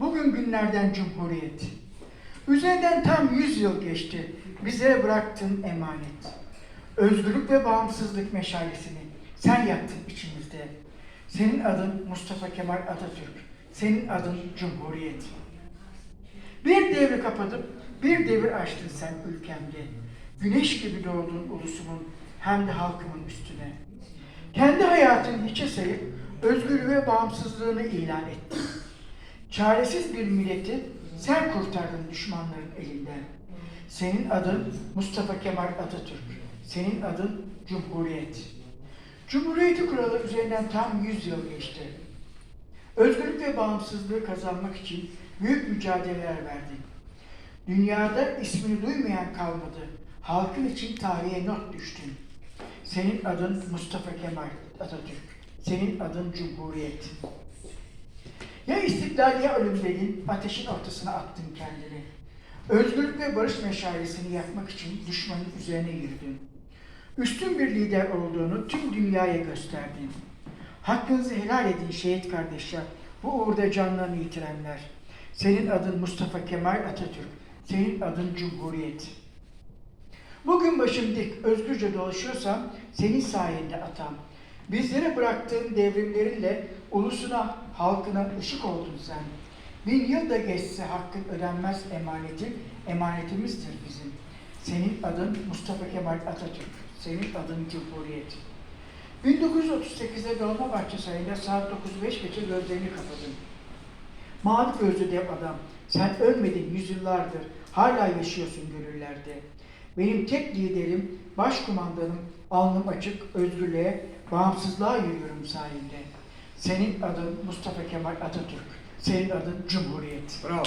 Bugün günlerden Cumhuriyet. Üzerinden tam 100 yıl geçti. Bize bıraktın emanet. Özgürlük ve bağımsızlık meşalesini sen yaktın içimizde. Senin adın Mustafa Kemal Atatürk. Senin adın Cumhuriyet. Bir devri kapatıp bir devir açtın sen ülkemde. Güneş gibi doğdun ulusumun hem de halkımın üstüne. Kendi hayatını hiçe sayıp özgür ve bağımsızlığını ilan ettin. Çaresiz bir milleti sen kurtardın düşmanların elinden. Senin adın Mustafa Kemal Atatürk. Senin adın Cumhuriyet. Cumhuriyeti kuralı üzerinden tam 100 yıl geçti. Özgürlük ve bağımsızlığı kazanmak için büyük mücadeleler verdin. Dünyada ismini duymayan kalmadı. Halkın için tarihe not düştün. Senin adın Mustafa Kemal Atatürk. Senin adın Cumhuriyet. Ya istiklal ya ölüm dedin, ateşin ortasına attın kendini. Özgürlük ve barış meşalesini yakmak için düşmanın üzerine yürüdün. Üstün bir lider olduğunu tüm dünyaya gösterdin. Hakkınızı helal edin şehit kardeşler, bu uğurda canlarını yitirenler. Senin adın Mustafa Kemal Atatürk, senin adın Cumhuriyet. Bugün başım dik, özgürce dolaşıyorsam senin sayende atam. Bizlere bıraktığın devrimlerinle ulusuna, halkına ışık oldun sen. Bin yıl da geçse hakkın ödenmez emanetin, emanetimizdir bizim. Senin adın Mustafa Kemal Atatürk, senin adın Cumhuriyet. 1938'de Dolmabahçe sayında saat 9.05 geçe gözlerini kapadın. Mavi gözlü dev adam, sen ölmedin yüzyıllardır, hala yaşıyorsun gönüllerde. Benim tek liderim, başkumandanım, alnım açık, özgürlüğe, bağımsızlığa yürüyorum sayende. Senin adın Mustafa Kemal Atatürk, senin adın Cumhuriyet. Bravo.